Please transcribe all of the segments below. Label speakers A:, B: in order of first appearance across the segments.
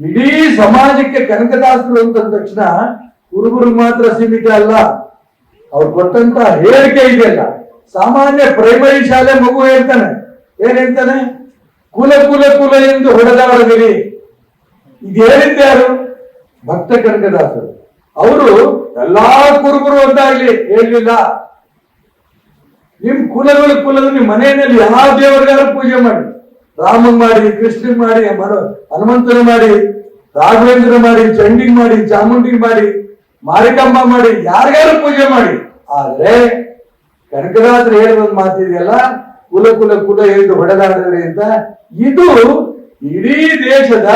A: ಇಡೀ ಸಮಾಜಕ್ಕೆ ಕನಕದಾಸರು ಅಂತ ಅಂದ ತಕ್ಷಣ ಕುರುಬರು ಮಾತ್ರ ಸೀಮಿತ ಅಲ್ಲ. ಅವ್ರು ಕೊಟ್ಟಂತ ಹೇಳಿಕೆ ಇದೆಯಲ್ಲ ಸಾಮಾನ್ಯ ಪ್ರೈಮರಿ ಶಾಲೆ ಮಗು ಹೇಳ್ತಾನೆ. ಏನ್ ಹೇಳ್ತಾನೆ? ಕುಲ ಕುಲ ಕುಲ ಎಂದು ಹೊಡೆದವರದಿರಿ ಇದು ಯಾರು? ಭಕ್ತ ಕನಕದಾಸರು. ಅವರು ಎಲ್ಲಾ ಕುರುಬರು ಇಲ್ಲಿ ಹೇಳಲಿಲ್ಲ. ನಿಮ್ ಕುಲಗಳು ಕುಲಗಳು, ನಿಮ್ ಮನೆಯಲ್ಲಿ ಯಾವ ದೇವರಿಗಾರ ಪೂಜೆ ಮಾಡಿ? ರಾಮನ್ ಮಾಡಿ, ಕೃಷ್ಣನ್ ಮಾಡಿ ಹನುಮಂತನ ಮಾಡಿ ರಾಘವೇಂದ್ರ ಮಾಡಿ ಚಂಡಿಗ್ ಮಾಡಿ ಚಾಮುಂಡಿ ಮಾಡಿ ಮಾರಿಕಂಬ ಮಾಡಿ ಯಾರಿಗಾರು ಪೂಜೆ ಮಾಡಿ. ಆದ್ರೆ ಕನಕದಾಸರು ಹೇಳಿದ ಮಾತಿದೆಯಲ್ಲ ಕುಲ ಕುಲ ಕುಲ ಎಂದು ಹೊಡೆದಾಡಿದ್ರೆ ಅಂತ. ಇದು ಇಡೀ ದೇಶದ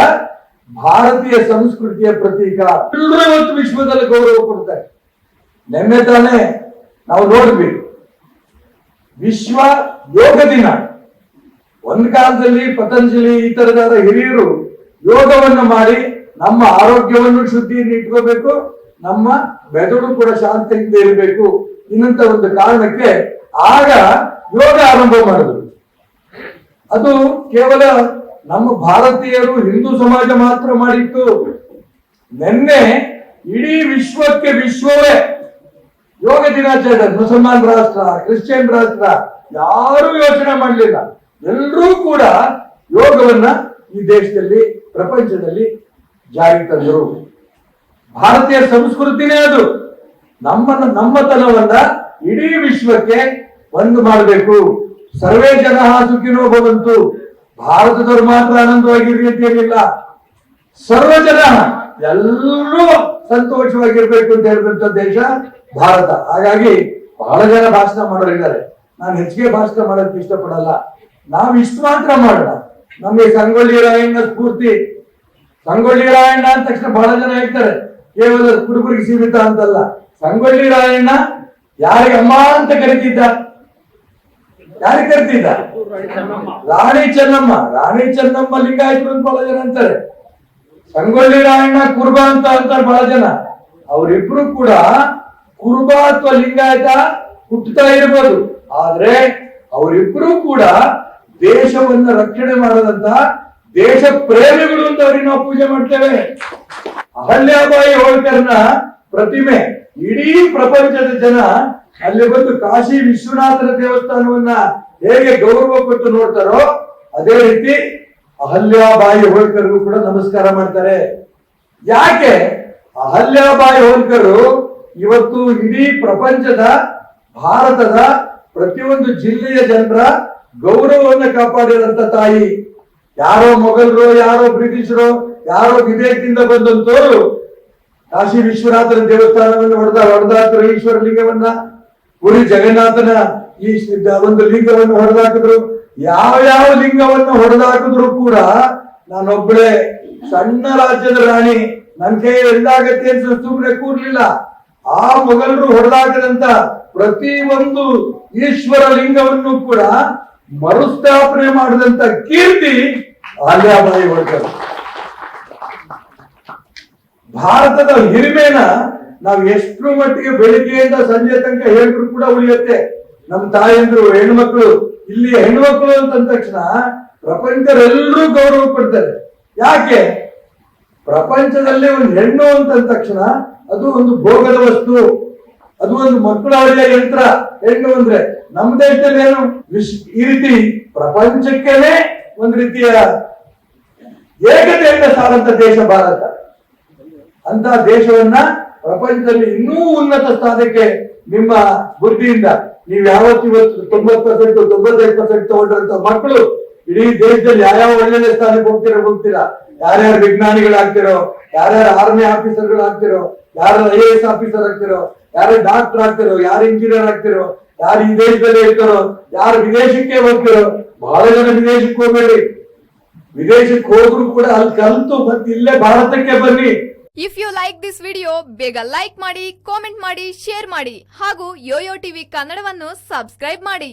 A: ಭಾರತೀಯ ಸಂಸ್ಕೃತಿಯ ಪ್ರತೀಕ. ಇವತ್ತು ವಿಶ್ವದಲ್ಲಿ ಗೌರವ ಕೊಡ್ತಾರೆ. ನೆನ್ನೆ ತಾನೇ ನಾವು ನೋಡಿದ್ವಿ. ವಿಶ್ವ ಯೋಗ ದಿನ. ಒಂದ್ ಕಾಲದಲ್ಲಿ ಪತಂಜಲಿ, ಈ ತರದಾದ ಹಿರಿಯರು ಯೋಗವನ್ನ ಮಾಡಿ ನಮ್ಮ ಆರೋಗ್ಯವನ್ನು ಶುದ್ಧಿಯನ್ನು ಇಟ್ಕೋಬೇಕು, ನಮ್ಮ ಮೆದುಳು ಕೂಡ ಶಾಂತಿಯಿಂದ ಇರಬೇಕು ಇನ್ನಂತ ಒಂದು ಕಾರಣಕ್ಕೆ ಆಗ ಯೋಗ ಆರಂಭ ಮಾಡಿದ್ರು ಅದು ಕೇವಲ ನಮ್ಮ ಭಾರತೀಯರು ಹಿಂದೂ ಸಮಾಜ ಮಾತ್ರ ಮಾಡಿತ್ತು. ನಿನ್ನೆ ಇಡೀ ವಿಶ್ವಕ್ಕೆ ವಿಶ್ವವೇ ಯೋಗ ದಿನಾಚರಣೆ, ಮುಸಲ್ಮಾನ್ ರಾಷ್ಟ್ರ, ಕ್ರಿಶ್ಚಿಯನ್ ರಾಷ್ಟ್ರ, ಯಾರು ಯೋಚನೆ ಮಾಡಲಿಲ್ಲ. ಎಲ್ಲರೂ ಕೂಡ ಯೋಗವನ್ನ ಈ ದೇಶದಲ್ಲಿ ಪ್ರಪಂಚದಲ್ಲಿ ಜಾರಿ ತಂದರು. ಭಾರತೀಯ ಸಂಸ್ಕೃತಿನೇ ಅದು. ನಮ್ಮನ್ನ ನಮ್ಮತನವನ್ನ ಇಡೀ ವಿಶ್ವಕ್ಕೆ ಒಂದು ಮಾಡಬೇಕು. ಸರ್ವೇ ಜನ ಸುಖಿನೋ ಭವಂತು. ಭಾರತದವರು ಮಾತ್ರ ಆನಂದವಾಗಿರ್ಲಿ ಅಂತ ಏನಿಲ್ಲ. ಸರ್ವ ಜನ ಎಲ್ಲರೂ ಸಂತೋಷವಾಗಿರ್ಬೇಕು ಅಂತ ಹೇಳಿದಂತ ದೇಶ ಭಾರತ. ಹಾಗಾಗಿ ಬಹಳ ಜನ ಭಾಷಣ ಮಾಡೋರಿದ್ದಾರೆ. ನಾನು ಹೆಚ್ಚಿಗೆ ಭಾಷಣ ಮಾಡೋದಕ್ಕೆ ಇಷ್ಟಪಡಲ್ಲ. ನಾವು ಇಷ್ಟು ಮಾತ್ರ ಮಾಡೋಣ. ನಮಗೆ ಸಂಗೊಳ್ಳಿ ರಾಯಣ್ಣ ಸ್ಫೂರ್ತಿ. ಸಂಗೊಳ್ಳಿ ರಾಯಣ್ಣ ಅಂದ ತಕ್ಷಣ ಬಹಳ ಜನ ಹೇಳ್ತಾರೆ, ಕೇವಲ ಕುರುಬರಿಗೆ ಸೀಮಿತ ಅಂತಲ್ಲ. ಸಂಗೊಳ್ಳಿ ರಾಯಣ್ಣ ಯಾರಿಗೆ ಅಮ್ಮ ಅಂತ ಕರಿತಿದ್ದ? ಯಾರಿಗೆ ಕರಿತಿದ್ದ? ರಾಣಿ ಚೆನ್ನಮ್ಮ. ರಾಣಿ ಚೆನ್ನಮ್ಮ, ಲಿಂಗಾಯತರು ಅಂತ ಬಹಳ ಜನ ಅಂತಾರೆ. ಸಂಗೊಳ್ಳಿ ರಾಯಣ್ಣ ಕುರುಬ ಅಂತ ಅಂತಾರೆ ಬಹಳ ಜನ. ಅವರಿಬ್ರು ಕೂಡ ಕುರುಬ ಅಥವಾ ಲಿಂಗಾಯತ ಹುಟ್ಟುತ್ತಾ ಇರ್ಬೋದು. ಆದ್ರೆ ಅವರಿಬ್ರು ಕೂಡ ದೇಶವನ್ನ ರಕ್ಷಣೆ ಮಾಡದಂತ ದೇಶ ಪ್ರೇಮಿಗಳು ಅಂತ ಅವ್ರಿಗೆ ನಾವು ಪೂಜೆ ಮಾಡ್ತೇವೆ. ಅಹಲ್ಯಾಬಾಯಿ ಹೋಳ್ಕರ್ನ ಪ್ರತಿಮೆ. ಇಡೀ ಪ್ರಪಂಚದ ಜನ ಅಲ್ಲಿ ಬಂದು ಕಾಶಿ ವಿಶ್ವನಾಥನ ದೇವಸ್ಥಾನವನ್ನ ಹೇಗೆ ಗೌರವ ಕೊಟ್ಟು ನೋಡ್ತಾರೋ ಅದೇ ರೀತಿ ಅಹಲ್ಯಾಬಾಯಿ ಹೋಳ್ಕರ್ಗೂ ಕೂಡ ನಮಸ್ಕಾರ ಮಾಡ್ತಾರೆ. ಯಾಕೆ? ಅಹಲ್ಯಾಬಾಯಿ ಹೋಳ್ಕರು ಇವತ್ತು ಇಡೀ ಪ್ರಪಂಚದ, ಭಾರತದ ಪ್ರತಿಯೊಂದು ಜಿಲ್ಲೆಯ ಜನರ ಗೌರವವನ್ನು ಕಾಪಾಡಿದಂತ ತಾಯಿ ಯಾರೋ ಮೊಘಲರು, ಯಾರೋ ಬ್ರಿಟಿಷರು, ಯಾರೋ ವಿದೇಶದಿಂದ ಬಂದಂತವರು ಕಾಶಿ ವಿಶ್ವನಾಥನ ದೇವಸ್ಥಾನವನ್ನು ಹೊಡೆದ ಹೊಡೆದಾಕ್ರು ಈಶ್ವರ ಲಿಂಗವನ್ನ ಪುರಿ ಜಗನ್ನಾಥನ ಈ ಒಂದು ಲಿಂಗವನ್ನು ಹೊಡೆದಾಕಿದ್ರು. ಯಾವ ಯಾವ ಲಿಂಗವನ್ನು ಹೊಡೆದಾಕಿದ್ರು ಕೂಡ ನಾನೊಬ್ಬಳೇ ಸಣ್ಣ ರಾಜ್ಯದ ರಾಣಿ. ನನ್ ಕೈ ಎಂದಾಗತ್ತೆ ಅಂತ ಸುಮ್ಮನೆ ಕೂರ್ಲಿಲ್ಲ. ಆ ಮೊಘಲರು ಹೊಡೆದಾಕದಂತ ಪ್ರತಿ ಒಂದು ಈಶ್ವರ ಲಿಂಗವನ್ನು ಕೂಡ ಮರುಸ್ಥಾಪನೆ ಮಾಡಿದಂತ ಕೀರ್ತಿ ಆಲ್ಯಾಬಾಯಿ ಹೊಳ್ಕರ್ ಭಾರತದ ಹಿರಿಮೆನ ನಾವು ಎಷ್ಟು ಮಟ್ಟಿಗೆ ಬೆಳಿಗ್ಗೆಯಿಂದ ಸಂಜೆ ತನಕ ಹೇಳಿದ್ರು ಕೂಡ ಉಳಿಯುತ್ತೆ. ನಮ್ಮ ತಾಯಂದ್ರು, ಹೆಣ್ಮಕ್ಳು, ಇಲ್ಲಿ ಹೆಣ್ಮಕ್ಳು ಅಂತ ಅಂದ ತಕ್ಷಣ ಪ್ರಪಂಚರೆಲ್ಲರೂ ಗೌರವ ಪಡ್ತಾರೆ. ಯಾಕೆ? ಪ್ರಪಂಚದಲ್ಲಿ ಒಂದು ಹೆಣ್ಣು ಅಂತ ಅಂದ ತಕ್ಷಣ ಅದು ಒಂದು ಭೋಗದ ವಸ್ತು, ಅದು ಒಂದು ಮಕ್ಕಳ ಒಳ್ಳೆಯ ಯಂತ್ರ, ಹೆಣ್ಣು ಅಂದ್ರೆ ನಮ್ಮ ದೇಶದಲ್ಲಿ ಏನು? ವಿಶ್ ಈ ರೀತಿ ಪ್ರಪಂಚಕ್ಕೇನೆ ಒಂದು ರೀತಿಯ ಏಕತೆಯಿಂದ ಸಾರಂತ ದೇಶ ಭಾರತ. ಅಂತ ದೇಶವನ್ನ ಪ್ರಪಂಚದಲ್ಲಿ ಇನ್ನೂ ಉನ್ನತ ಸ್ಥಾನಕ್ಕೆ ನಿಮ್ಮ ಬುದ್ಧಿಯಿಂದ ನೀವು ಯಾವತ್ತು ಇವತ್ತು ತೊಂಬತ್ ಪರ್ಸೆಂಟ್, ತೊಂಬತ್ತೈದು ಪರ್ಸೆಂಟ್ ತಗೊಂಡಿರುವಂತ ಮಕ್ಕಳು ಇಡೀ ದೇಶದಲ್ಲಿ ಯಾವ್ಯಾವ ಒಳ್ಳೆ ಸ್ಥಾನಕ್ಕೆ ಹೋಗ್ತೀರಾ ಹೋಗ್ತೀರಾ ಯಾರ್ಯಾರು ವಿಜ್ಞಾನಿಗಳಾಗ್ತಿರೋ ಯಾರ್ಯಾರು ಆರ್ಮಿ ಆಫೀಸರ್ಗಳಾಗ್ತಿರೋ ಯಾರು ಐ ಎ ಎಸ್ ಆಫೀಸರ್ ಆಗ್ತಿರೋ ಯಾರು ಡಾಕ್ಟರ್ ಆಗ್ತಿರೋ, ಯಾರು ಇಂಜಿನಿಯರ್ ಆಗ್ತಿರೋ ಯಾರು ಈ ದೇಶದಲ್ಲಿ ಇರ್ತಾರೋ, ಯಾರು ವಿದೇಶಕ್ಕೆ ಹೋಗ್ತಾರೋ, ಬಹಳ ಜನ ವಿದೇಶಕ್ಕೆ ಹೋಗ್ಬೇಡಿ. ವಿದೇಶಕ್ಕೆ ಹೋದ್ರು ಕೂಡ ಅಲ್ಲಿ ಕಲ್ತು ಮತ್ತೆ ಇಲ್ಲೇ ಭಾರತಕ್ಕೆ ಬನ್ನಿ.
B: If you like this video ಬೇಗ ಲೈಕ್ ಮಾಡಿ ಕಾಮೆಂಟ್ ಮಾಡಿ ಶೇರ್ ಮಾಡಿ, ಹಾಗೂ ಯೋಯೋ ಟಿವಿ ಕನ್ನಡವನ್ನು ಸಬ್ಸ್ಕ್ರೈಬ್ ಮಾಡಿ.